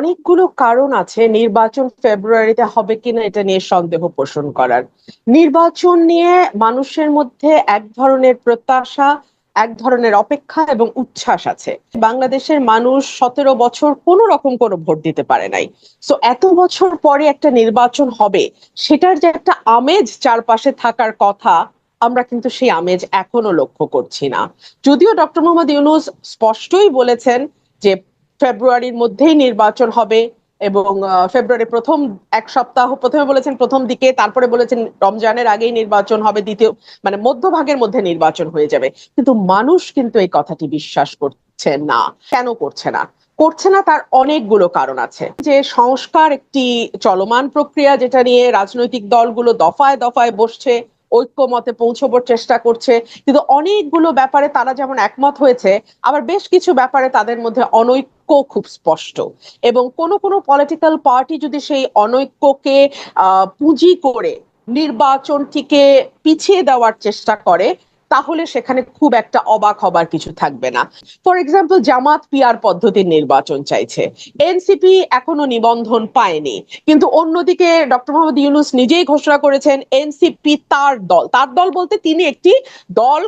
অনেকগুলো কারণ আছে নির্বাচন ফেব্রুয়ারিতে হবে কিনা এটা নিয়ে সন্দেহ পোষণ করার। নির্বাচন নিয়ে মানুষের মধ্যে এক ধরনের প্রত্যাশা, এক ধরনের অপেক্ষা এবং উচ্ছ্বাস আছে। বাংলাদেশের মানুষ সতেরো বছর কোনো রকম কোনো ভোট দিতে পারে নাই। সো এত বছর পরে একটা নির্বাচন হবে, সেটার যে একটা আমেজ চারপাশে থাকার কথা, আমরা কিন্তু সেই আমেজ এখনও লক্ষ্য করছি না। যদিও ডক্টর মোহাম্মদ ইউনুস স্পষ্টই বলেছেন যে ফেব্রুয়ারির মধ্যেই নির্বাচন হবে এবং আহ, ফেব্রুয়ারির প্রথম এক সপ্তাহ প্রথমে বলেছেন প্রথম দিকে তারপরে বলেছেন রমজানের আগেই নির্বাচন হবে দ্বিতীয় মানে মধ্যভাগের মধ্যে নির্বাচন হয়ে যাবে। কিন্তু মানুষ কিন্তু এই কথাটি বিশ্বাস করছে না। কেন করছে না? করছে না তার অনেকগুলো কারণ আছে। যে সংস্কার একটি চলমান প্রক্রিয়া যেটা নিয়ে রাজনৈতিক দলগুলো দফায় দফায় বসছে ঐক্যমতে পৌঁছবার চেষ্টা করছে। কিন্তু অনেকগুলো ব্যাপারে তারা যেমন একমত হয়েছে, আবার বেশ কিছু ব্যাপারে তাদের মধ্যে অনৈক্য খুব স্পষ্ট। এবং কোন কোন পলিটিক্যাল পার্টি যদি সেই অনৈক্যকে পুঁজি করে নির্বাচনটিকে পিছিয়ে দেওয়ার চেষ্টা করে তাহলে সেখানে খুব একটা অবাক হবার কিছু থাকবে না। ফর এক্সাম্পল জামাত পিয়ার পদ্ধতির নির্বাচন চাইছে। এনসিপি এখনও নিবন্ধন পায়নি। কিন্তু অন্যদিকে ডক্টর মোহাম্মদ ইউনুস নিজেই ঘোষণা করেছেন এনসিপি তার দল। তার দল বলতে তিনি একটি দল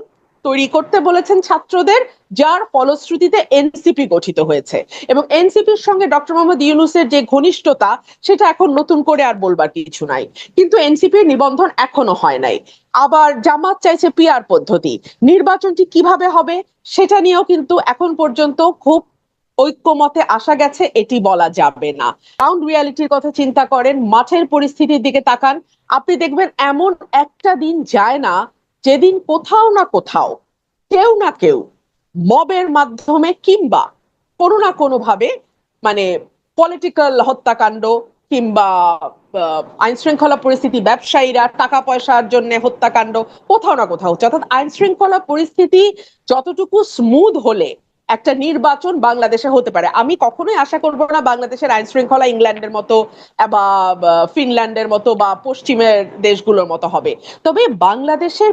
তৈরি করতে বলেছেন ছাত্রদের, যার ফলশ্রুতিতে এনসিপি গঠিত হয়েছে। এবং এনসিপির সঙ্গে ডক্টর মোহাম্মদ ইউনুসের যে ঘনিষ্ঠতা, সেটা এখন নতুন করে আর বলবার কিছু নাই। কিন্তু এনসিপির নিবন্ধন এখনও হয় নাই। আবার জামাত চাইছে পিআর পদ্ধতি। নির্বাচনটি কীভাবে হবে, সেটা নিয়েও কিন্তু এখন পর্যন্ত খুব ঐক্যমতে আসা গেছে, এটি বলা যাবে না। গ্রাউন্ড রিয়ালিটির কথা চিন্তা করেন, মাঠের পরিস্থিতির দিকে তাকান। আপনি দেখবেন এমন একটা দিন যায় না যেদিন কোথাও না কোথাও, কেউ না কেউ মবের মাধ্যমে কিংবা কোনো না কোনো ভাবে মানে পলিটিক্যাল হত্যাকাণ্ড কিংবা আইন শৃঙ্খলা পরিস্থিতি, ব্যবসায়ীরা টাকা পয়সার জন্য হত্যাকাণ্ড, কোথাও না কোথাও। হচ্ছে অর্থাৎ আইন শৃঙ্খলা পরিস্থিতি যতটুকু স্মুথ হলে একটা নির্বাচন বাংলাদেশে হতে পারে। আমি কখনোই আশা করব না বাংলাদেশের আইন শৃঙ্খলা ইংল্যান্ডের মতো বা, ফিনল্যান্ডের মতো বা পশ্চিমের দেশগুলোর মতো হবে। তবে বাংলাদেশের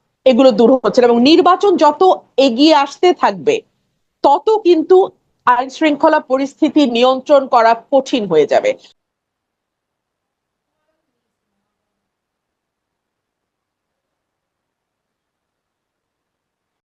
এগুলো দূর হচ্ছে এবং নির্বাচন যত এগিয়ে আসতে থাকবে, তত কিন্তু আইন শৃঙ্খলা পরিস্থিতি নিয়ন্ত্রণ করা কঠিন হয়ে যাবে।